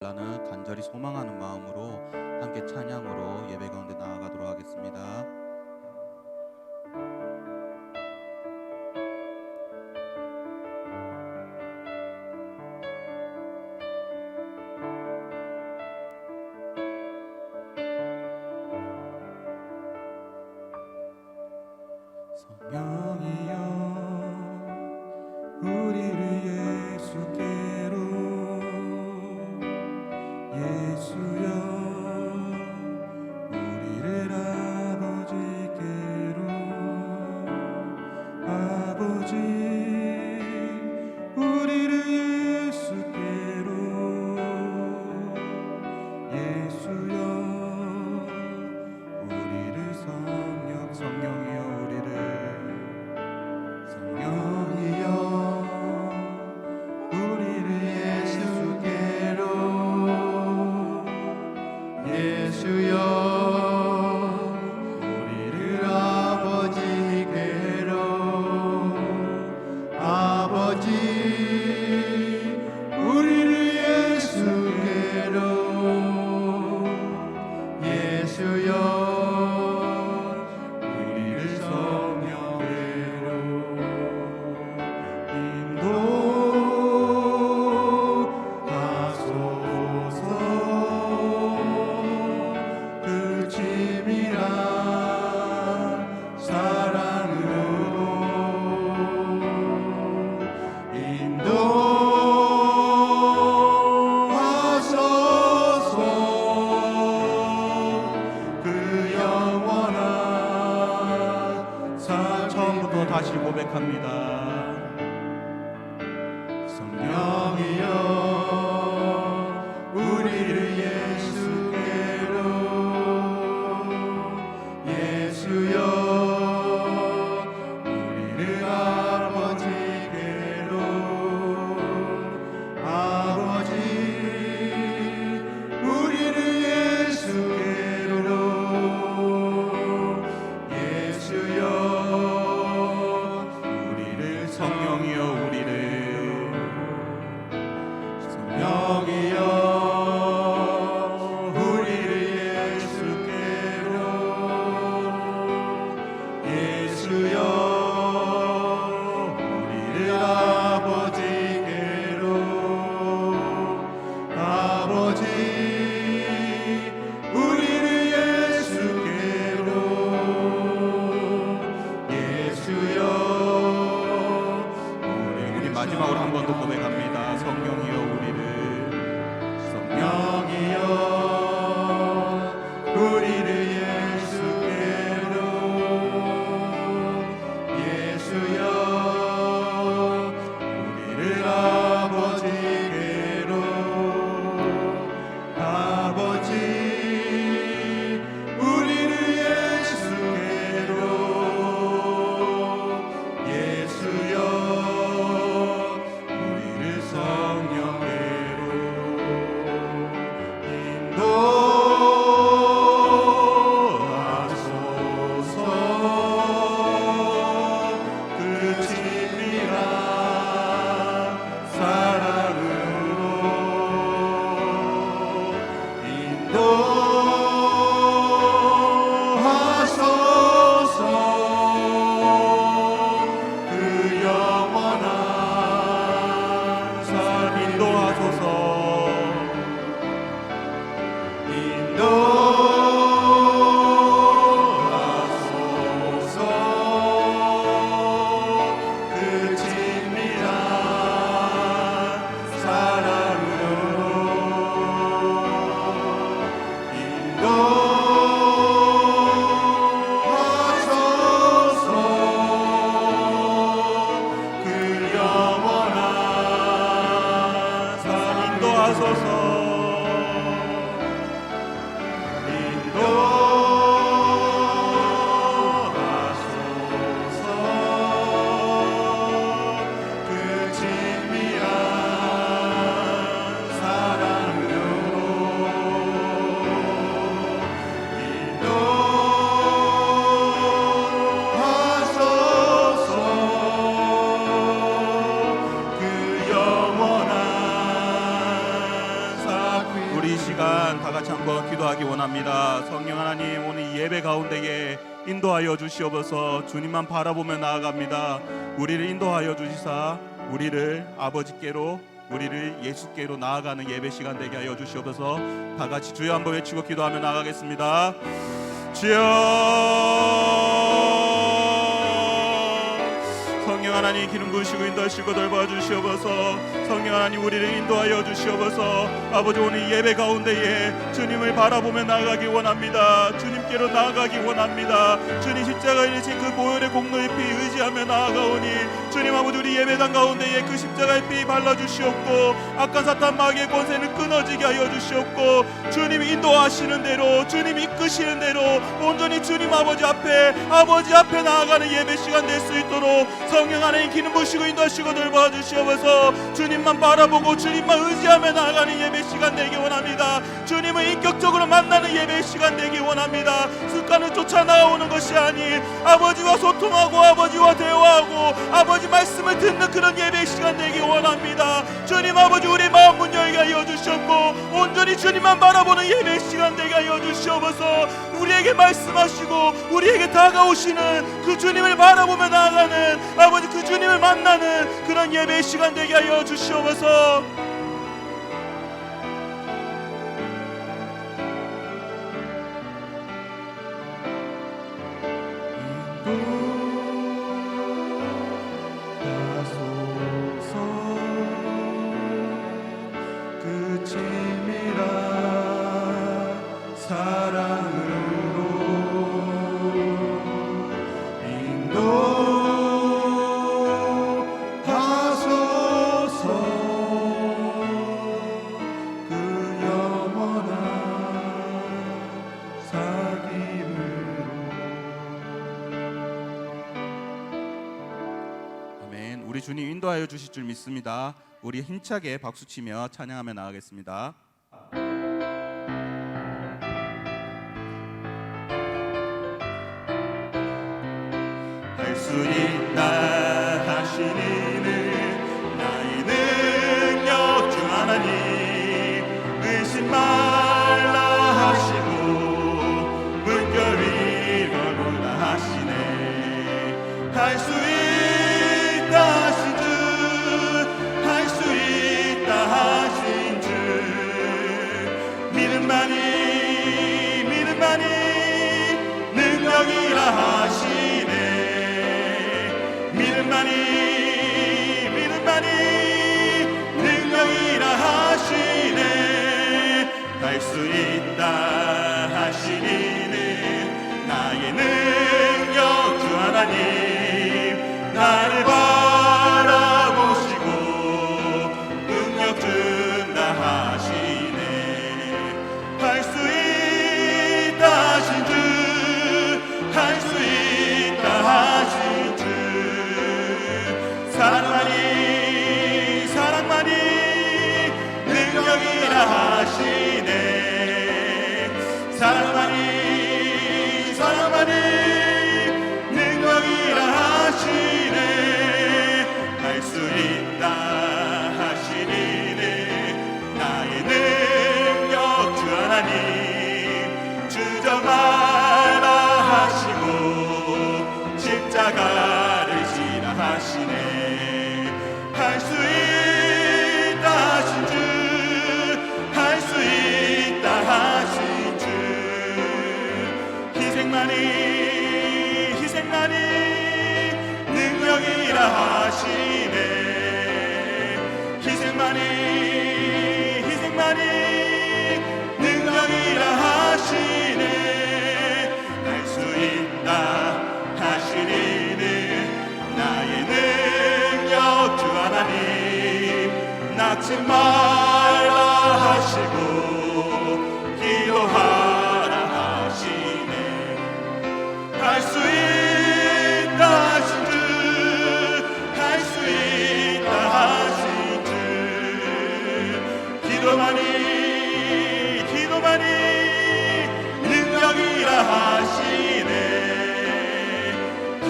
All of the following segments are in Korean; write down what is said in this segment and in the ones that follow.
라는 간절히 소망하는 마음으로 함께 찬양으로 예배 가운데 나아가도록 하겠습니다. 고백합니다. Azoso. 주시옵소서 주님만 바라보며 나아갑니다. 우리를 인도하여 주시사 우리를 아버지께로 우리를 예수께로 나아가는 예배 시간 되게 하여 주시옵소서 다 같이 주여 한번 외치고 기도하며 나가겠습니다. 주여 성령 하나님 기름 부으시고 인도하시고 돌봐 주시옵소서. 성령 하나님 우리를 인도하여 주시옵소서. 아버지 오늘 이 예배 가운데에 주님을 바라보며 나아가기 원합니다. 주님께로 나아가기 원합니다. 주님 십자가에 지신 그 보혈의 공로의 피 의지하며 나아가오니 주님 아버지 우리 예배당 가운데에 그 십자가의 피 발라주시옵고 악한 사탄 마귀의 권세는 끊어지게 하여 주시옵고 주님 인도하시는 대로 주님 이끄시는 대로 온전히 주님 아버지 앞에 아버지 앞에 나아가는 예배 시간 될 수 있도록 성령 하나님 기름 부시고 인도하시고 돌봐 주시옵소서. 주님만 바라보고 주님만 의지하며 나아가는 예배 시간 되기 원합니다. 주님을 인격적으로 만나는 예배 시간 되기 원합니다. 습관을 쫓아 나오는 것이 아닌 아버지와 소통하고 아버지와 대화하고 아버지 말씀을 듣는 그런 예배 시간 되기 원합니다 주님 아버지 우리 마음 문 열게 하여 주시옵고 온전히 주님만 바라보는 예배 시간 되게 하여 주시옵소서. 우리에게 말씀하시고 우리에게 다가오시는 그 주님을 바라보며 나아가는 아버지 그 주님을 만나는 그런 예배 시간 되게 하여 주시옵소서 우리 주님 인도하여 주실 줄 믿습니다. 우리 힘차게 박수치며 찬양하며 나가겠습니다. 할수 있 수 있다 하시네. 희생만이 희생만이 능력이라 하시네. 할 수 있다 하시니는 나의 능력 주 하나님. 말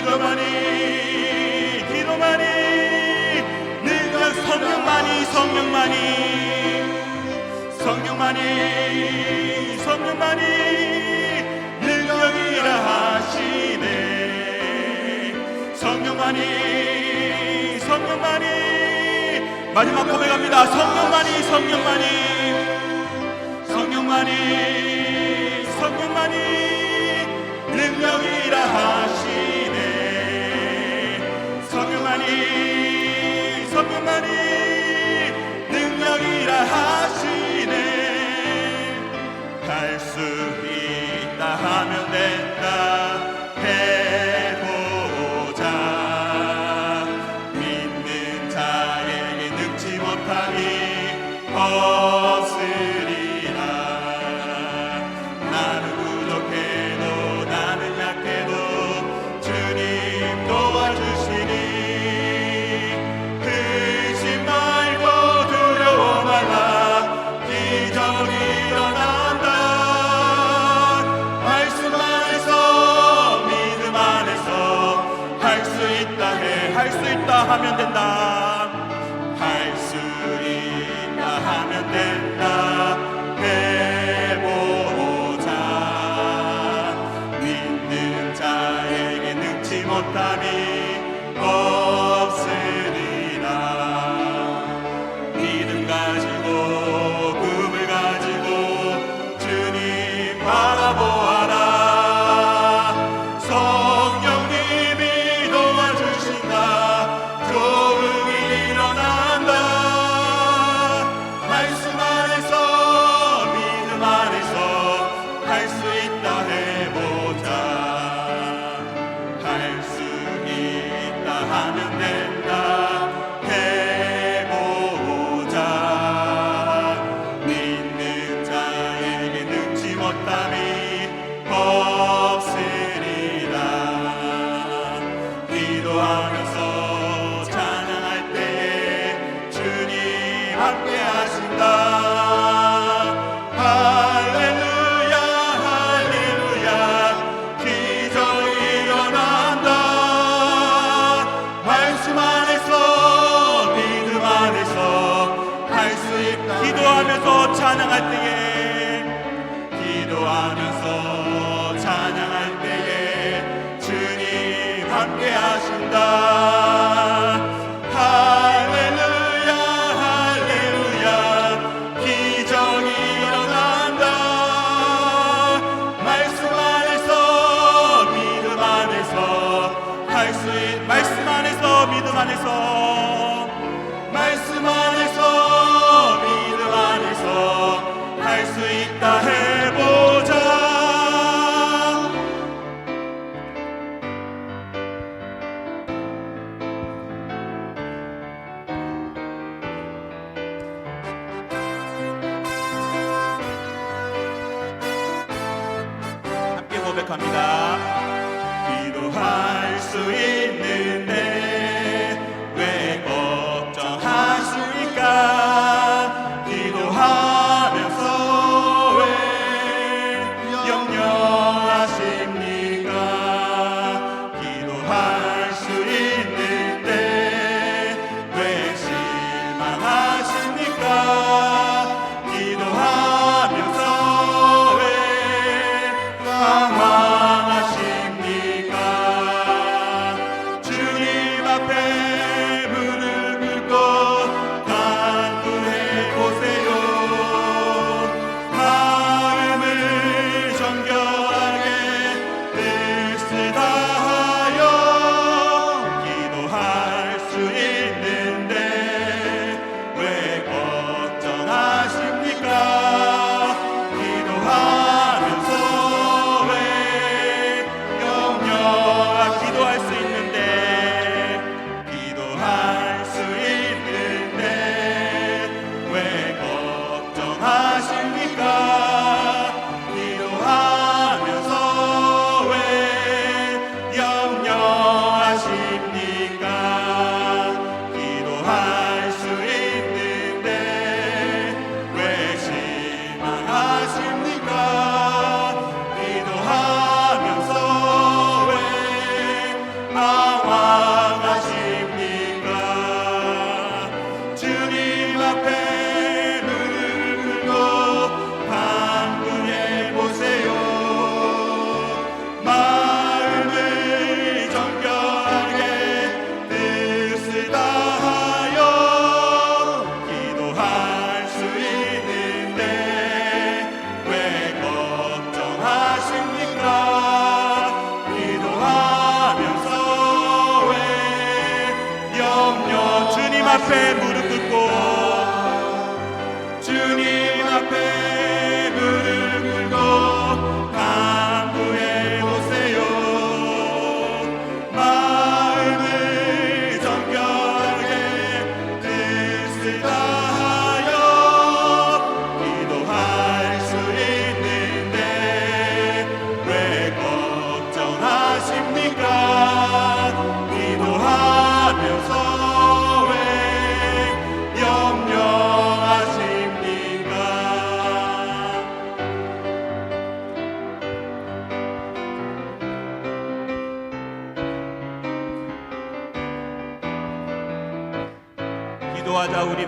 기도만이 기도만이. 내가 성령만이 성령만이. 성령만이 성령만이. 능력이라 하시네. 성령만이 성령만이. 마지막 고백합니다. 성령만이 성령만이. 성령만이 성령만이. 능력이라 하시네 Hallelujah. 안에서 믿음 안에서 할 수 있다 기도하면서 찬양할 때에 기도하면서 고백합니다. 기도할 수 있는데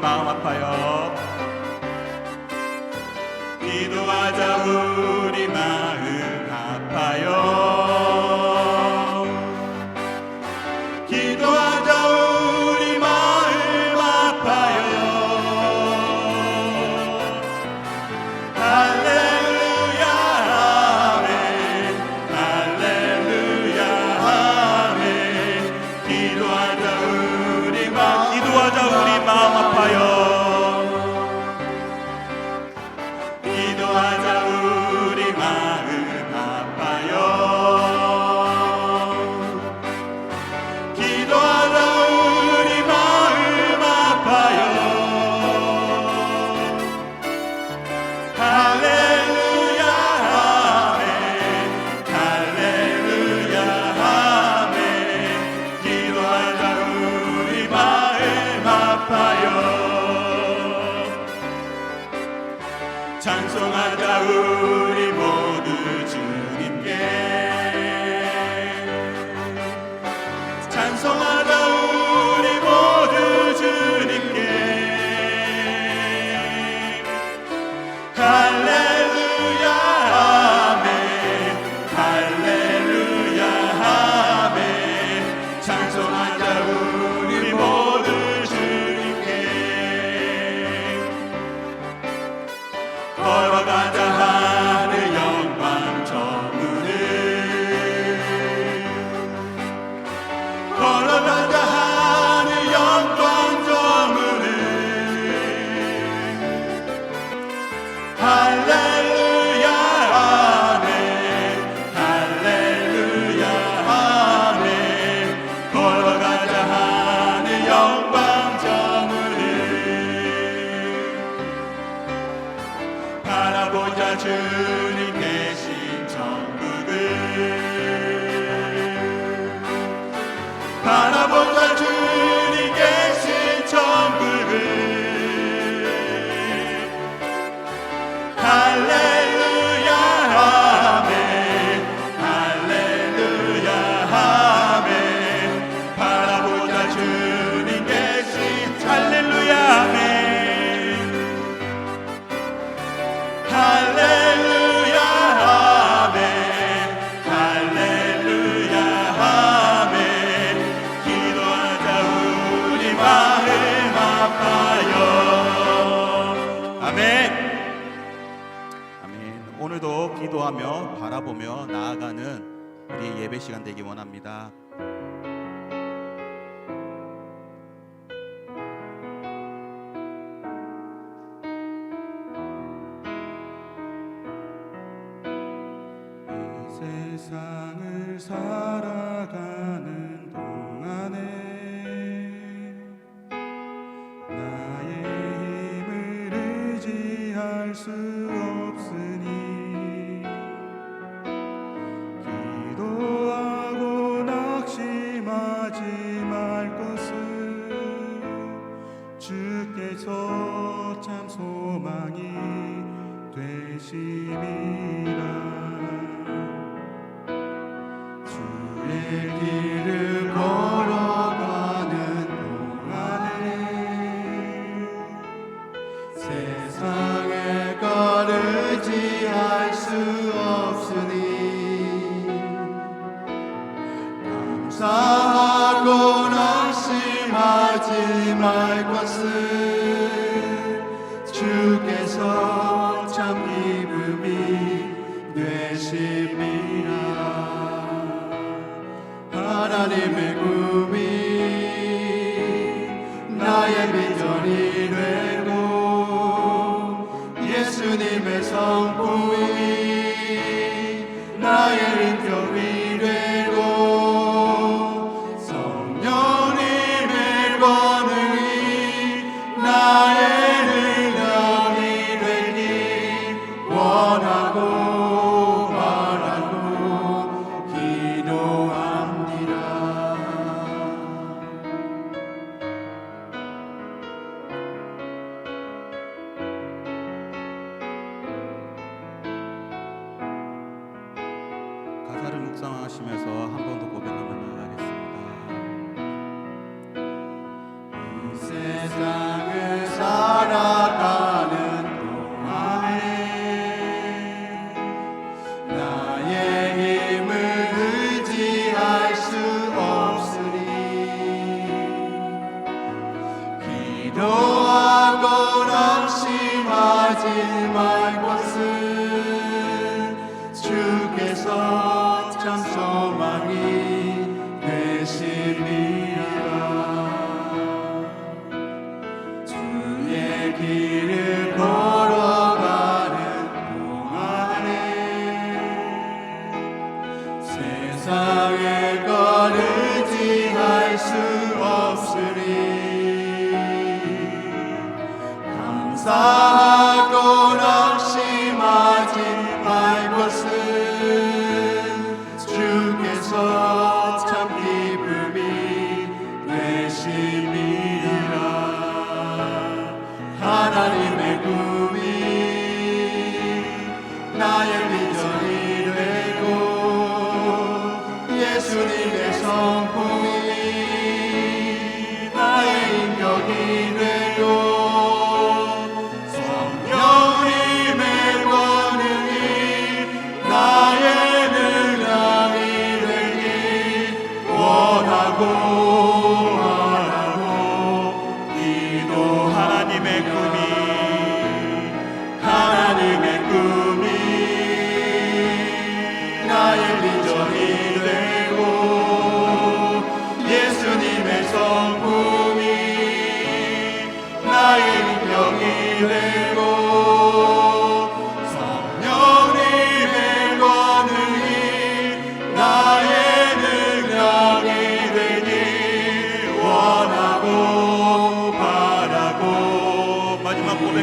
마음 아파요 나 Amen.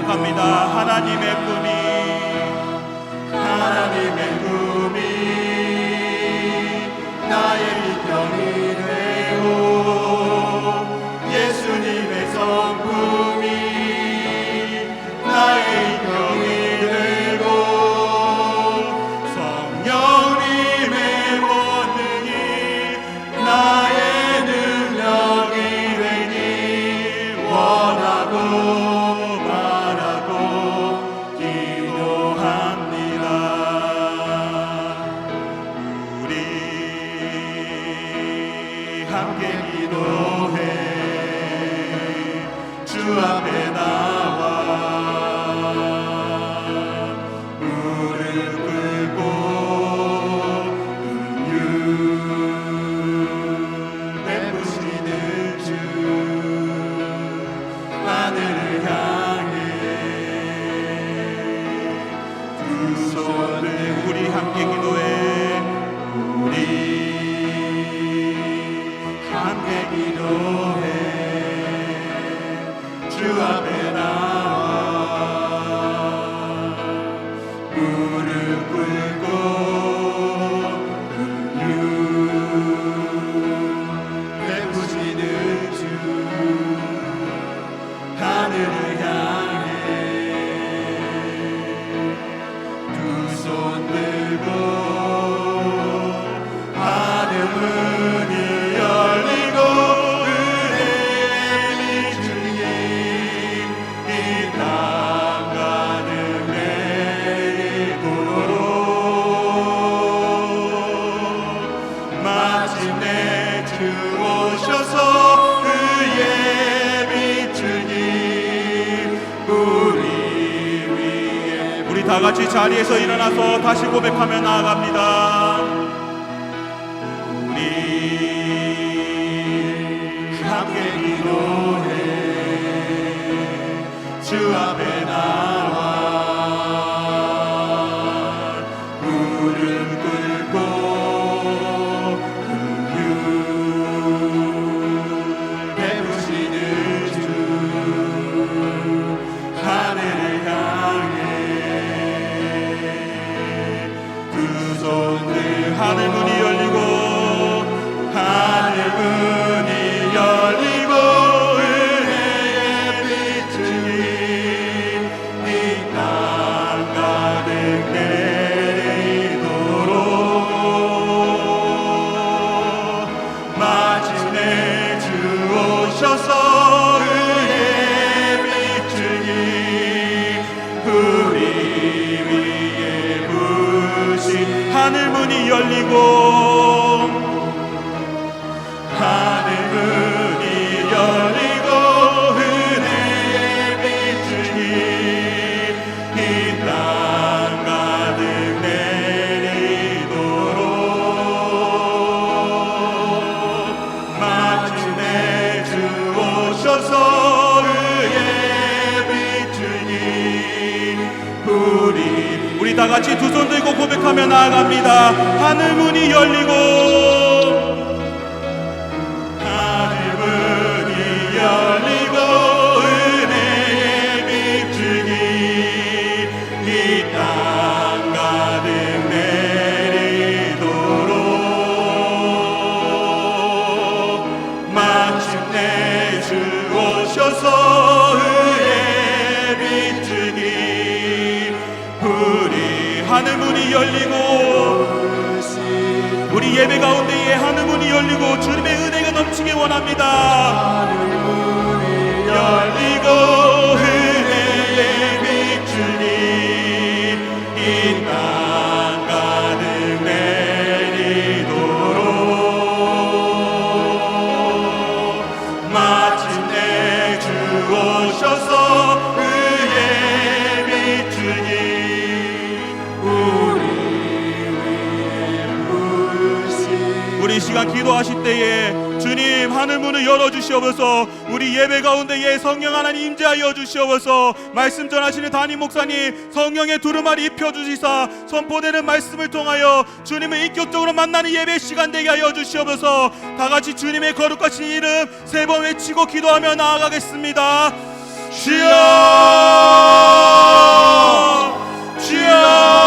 고백합니다. 하나님의 꿈이 하나님의 꿈이 자리에서 일어나서 다시 고백하며 나아갑니다. Hallelujah. 다 같이 두 손 들고 고백하며 나아갑니다. 하늘 문이 열리고 넘치기 원합니다. 열리고 은혜의 비추니 이땅 가득 내리도록 마침내 주 오셔서 의의 비추니 우리 위에 부시 우리 이 시간 기도하실 때에 하늘 문을 열어주시옵소서. 우리 예배 가운데에 예 성령 하나님 임재하여 주시옵소서. 말씀 전하시는 담임 목사님 성령의 두루마리 입혀주시사 선포되는 말씀을 통하여 주님을 인격적으로 만나는 예배 시간 되게 하여 주시옵소서. 다같이 주님의 거룩하신 이름 세 번 외치고 기도하며 나아가겠습니다. 주여! 주여!